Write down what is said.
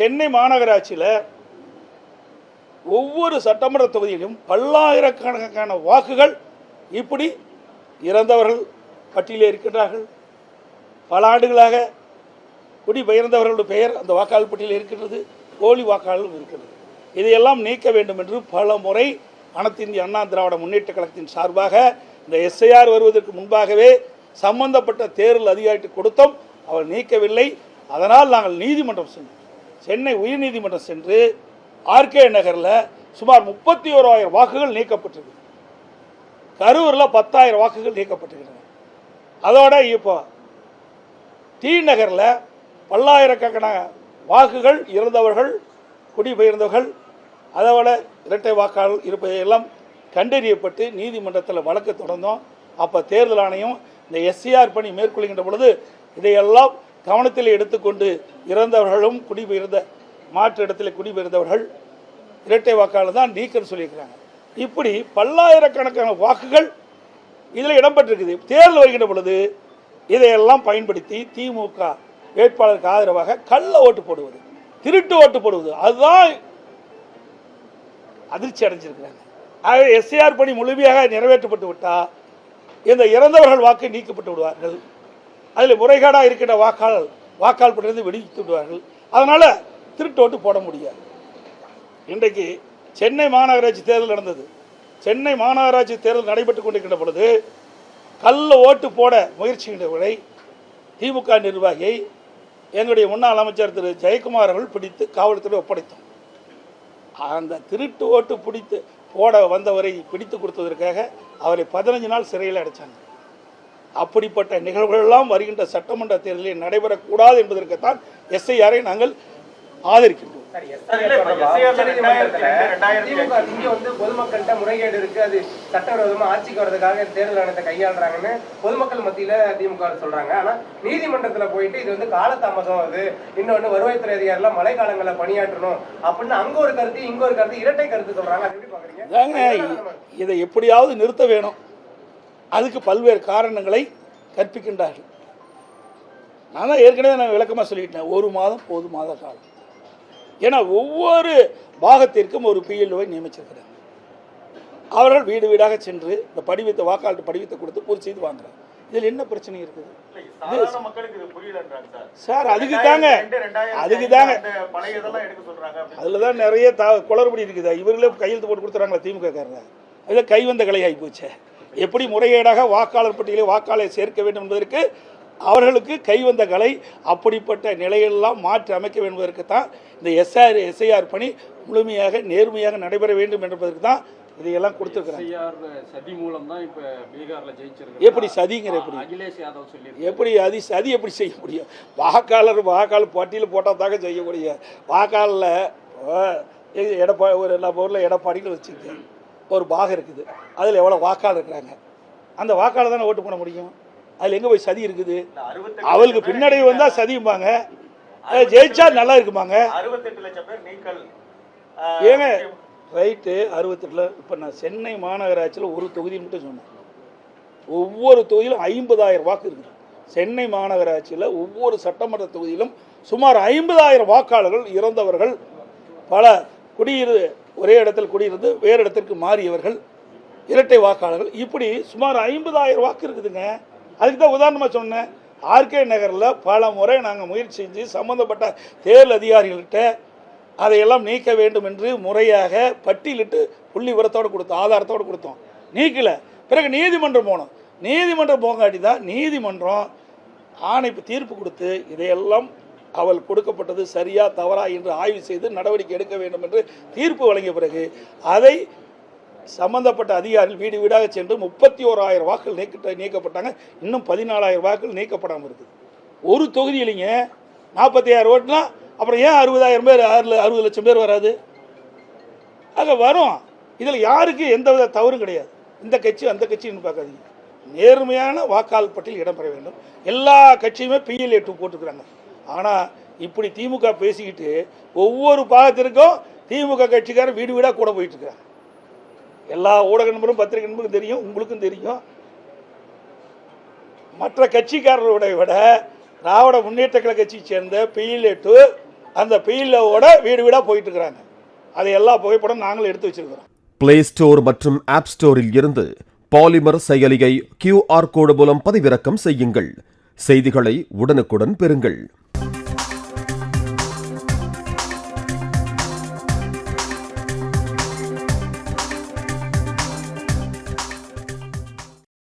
சென்னை மாநகராட்சியில் ஒவ்வொரு சட்டமன்ற தொகுதியிலும் பல்லாயிரக்கணக்கான வாக்குகள் இப்படி இறந்தவர்கள் பட்டியலில் இருக்கின்றார்கள். பல ஆண்டுகளாக குடிபெயர்ந்தவர்களுடைய பெயர் அந்த வாக்காளர் பட்டியலில் இருக்கின்றது போலி வாக்காளர்களும் இருக்கின்றது. இதையெல்லாம் நீக்க வேண்டும் என்று பல முறை அனைத்து இந்திய அண்ணா திராவிட முன்னேற்ற கழகத்தின் சார்பாக இந்த எஸ்ஐஆர் வருவதற்கு முன்பாகவே சம்பந்தப்பட்ட தேர்தல் அதிகாரிக்கு கொடுத்தோம். அவர் நீக்கவில்லை. அதனால் நாங்கள் நீதிமன்றம் சென்றோம். சென்னை உயர்நீதிமன்றம் சென்று ஆர்கே நகரில் சுமார் முப்பத்தி ஓராயிரம் வாக்குகள் நீக்கப்பட்டிருக்கு. கரூரில் பத்தாயிரம் வாக்குகள் நீக்கப்பட்டிருக்கிறது. அதோட இப்போ டி நகரில் பல்லாயிரக்கணக்கான வாக்குகள் இறந்தவர்கள் குடிபெயர்ந்தவர்கள் அதோட இரட்டை வாக்காளர் இருப்பதையெல்லாம் கண்டறியப்பட்டு நீதிமன்றத்தில் வழக்கு தொடர்ந்தோம். அப்போ தேர்தல் ஆணையம் இந்த எஸ்சிஆர் பணி மேற்கொள்கின்ற பொழுது இதையெல்லாம் கவனத்தில் எடுத்துக்கொண்டு இறந்தவர்களும் குடிபெயர்ந்த மாற்று இடத்துல குடிபெயர்ந்தவர்கள் இரட்டை வாக்காளர் தான் நீக்கன்னு சொல்லியிருக்கிறாங்க. இப்படி பல்லாயிரக்கணக்கான வாக்குகள் இதில் இடம்பெற்றிருக்குது. தேர்தல் வருகின்ற பொழுது இதையெல்லாம் பயன்படுத்தி திமுக வேட்பாளருக்கு ஆதரவாக கள்ள ஓட்டு போடுவது திருட்டு ஓட்டு போடுவது அதுதான் அதிர்ச்சி அடைஞ்சிருக்கிறாங்க. ஆகவே எஸ்ஏஆர் பணி முழுமையாக நிறைவேற்றப்பட்டு விட்டால் இந்த இறந்தவர்கள் வாக்கு நீக்கப்பட்டு விடுவார்கள். அதில் முறைகேடாக இருக்கின்ற வாக்காளர் வாக்காளர் பட்டியலிருந்து விடுவித்து விடுவார்கள். அதனால் திருட்டு ஓட்டு போட முடியாது. இன்றைக்கு சென்னை மாநகராட்சி தேர்தல் நடந்தது. சென்னை மாநகராட்சி தேர்தல் நடைபெற்று கொண்டிருக்கின்ற பொழுது கள்ள ஓட்டு போட முயற்சிகின்றவரை திமுக நிர்வாகியை எங்களுடைய முன்னாள் அமைச்சர் திரு ஜெயக்குமார் அவர்கள் பிடித்து காவல்துறை ஒப்படைத்தோம். அந்த திருட்டு ஓட்டு பிடித்து போட வந்தவரை பிடித்து கொடுத்ததற்காக அவரை பதினஞ்சு நாள் சிறையில் அடைச்சாங்க. அப்படிப்பட்ட நிகழ்வுகளெல்லாம் வருகின்ற சட்டமன்ற தேர்தலில் நடைபெறக்கூடாது என்பதற்குத்தான் எஸ்ஐஆரை நாங்கள் ஆதரிக்கின்றோம். பொதுமக்கள்கிட்ட முறைகேடு இருக்கு அது சட்டவிரோதமா ஆட்சிக்கு வர்றதுக்காக தேர்தல் ஆணையத்தை கையாளுறாங்கன்னு பொதுமக்கள் மத்தியில திமுக சொல்றாங்க. ஆனா நீதிமன்றத்துல போயிட்டு இது வந்து காலதாமதம் அது. இன்னொன்னு வருவாய்த்துறை அதிகாரிலாம் மழை காலங்கள்ல பணியாற்றணும் அப்படின்னு அங்க ஒரு கருத்து இங்க ஒரு கருத்து இரட்டை கருத்து சொல்றாங்க. அது எப்படி பாக்குறீங்க? அதாங்க இதை எப்படியாவது நிறுத்த வேணும். அதுக்கு பல்வேறு காரணங்களை கற்பிக்கின்றார்கள். நான் தான் ஏற்கனவே நான் விளக்கமாக சொல்லிட்டேன். ஒரு மாதம் போதுமாத காலம். ஏன்னா ஒவ்வொரு பாகத்திற்கும் ஒரு பிஎல்ஓவை நியமிச்சிருக்கிறாங்க. அவர்கள் வீடு வீடாக சென்று இந்த படிவத்தை வாக்காளர் படிவத்தை கொடுத்து பூர்த்தி செய்து வாங்குறாங்க. இதில் என்ன பிரச்சனை இருக்குது? சார். அதுக்கு தாங்க. அதுக்கு தாங்க. அதில் தான் நிறைய த குளறுபடி இருக்குது. இவர்களே கையெழுத்து போட்டு கொடுத்துறாங்களா திமுக காரங்க அதில் கைவந்த கலையாகி போச்சு. எப்படி முறைகேடாக வாக்காளர் பட்டியலில் வாக்காளரை சேர்க்க வேண்டும் என்பதற்கு அவர்களுக்கு கைவந்த கலை அப்படிப்பட்ட நிலையெல்லாம் மாற்றி அமைக்க வேண்டும் என்பதற்கு தான் இந்த எஸ்ஆர் எஸ்ஐஆர் பணி முழுமையாக நேர்மையாக நடைபெற வேண்டும் என்பதற்கு தான் இதையெல்லாம் கொடுத்துருக்குறாங்க. சதி மூலம் தான் இப்ப பீகார்ல ஜெயிச்சிருக்கு எப்படி சதிங்கிற எப்படி? அகிலேஷ் யாதவ் சொல்லி எப்படி அது சதி எப்படி செய்ய முடியும்? வாக்காளர் வாக்காளர் பட்டியல் போட்டால் தாங்க செய்ய முடியும். வாக்காளரில் எடப்பா ஒரு நம்ம ஊரில் எடப்பாடின்னு வச்சுக்க ஒரு பாகம் இருக்குது. அதில் எவ்வளோ வாக்காளர் இருக்கிறாங்க? அந்த வாக்காளர் தானே ஓட்டு போட முடியும்? அதில் எங்கே போய் சதி இருக்குது? அவளுக்கு பின்னடைவு வந்தால் சதிம்பாங்க அது ஜெயிச்சா நல்லா இருக்குமாங்க? ஏங்க ரைட்டு அறுபத்தெட்டில் இப்போ நான் சென்னை மாநகராட்சியில் ஒரு தொகுதி மட்டும் சொன்னேன். ஒவ்வொரு தொகுதியிலும் ஐம்பதாயிரம் வாக்கு இருக்குது. சென்னை மாநகராட்சியில் ஒவ்வொரு சட்டமன்ற தொகுதியிலும் சுமார் ஐம்பதாயிரம் வாக்காளர்கள் இறந்தவர்கள். பல குடியிரு ஒரே இடத்தில் குடியிருந்து வேறு இடத்திற்கு மாறியவர்கள் இரட்டை வாக்காளர்கள். இப்படி சுமார் ஐம்பதாயிரம் வாக்கு இருக்குதுங்க. அதுக்கு தான் உதாரணமாக சொன்னேன். ஆர்கே நகரில் பல முறை நாங்கள் முயற்சி செஞ்சு சம்மந்தப்பட்ட தேர்தல் அதிகாரிகள்கிட்ட அதையெல்லாம் நீக்க வேண்டும் என்று முறையாக பட்டியலிட்டு புள்ளி உரத்தோடு கொடுத்தோம் ஆதாரத்தோடு கொடுத்தோம். நீக்கல. பிறகு நீதிமன்றம் போனோம். நீதிமன்றம் போங்காட்டி தான் நீதிமன்றம் ஆணை தீர்ப்பு கொடுத்து இதையெல்லாம் அவள் கொடுக்கப்பட்டது சரியா தவறா என்று ஆய்வு செய்து நடவடிக்கை எடுக்க வேண்டும் என்று தீர்ப்பு வழங்கிய பிறகு அதை சம்பந்தப்பட்ட அதிகாரிகள் வீடு வீடாக சென்று முப்பத்தி ஓராயிரம் வாக்குகள் நீக்க நீக்கப்பட்டாங்க. இன்னும் பதினாலாயிரம் வாக்குகள் நீக்கப்படாமல் இருக்குது. ஒரு தொகுதியிலிங்க நாற்பத்தி ஆயிரம் ஓட்டுனா அப்புறம் ஏன் அறுபதாயிரம் பேர் ஆறு அறுபது லட்சம் பேர் வராது? ஆக வரும். இதில் யாருக்கு எந்த வித தவறும் கிடையாது. இந்த கட்சி அந்த கட்சின்னு பார்க்காதீங்க. நேர்மையான வாக்காளர் பட்டியல் இடம்பெற வேண்டும். எல்லா கட்சியுமே பிஎல்ஏ டூ போட்டுக்கிறாங்க. ஆனால் இப்படி திமுக பேசிக்கிட்டு ஒவ்வொரு பாகத்திற்கும் திமுக கட்சிக்காரன் வீடு வீடாக கூட போயிட்டு எல்லா ஊடக நண்பரும் பத்திரிகை நண்பருக்கும் தெரியும் உங்களுக்கும் தெரியும். மற்ற கட்சிக்காரர்களை விட திராவிட முன்னேற்ற கழக கட்சியை சேர்ந்த பிஎல்ஏ டூ அந்த பெயிலோட வீடு வீடாக போயிட்டு இருக்கிறாங்க. எல்லா புகைப்படம் நாங்களும் எடுத்து வச்சிருக்கிறோம். பிளே ஸ்டோர் மற்றும் ஆப் ஸ்டோரில் இருந்து பாலிமர் செயலியை கியூஆர் கோடு மூலம் பதிவிறக்கம் செய்யுங்கள். செய்திகளை உடனுக்குடன் பெறுங்கள்.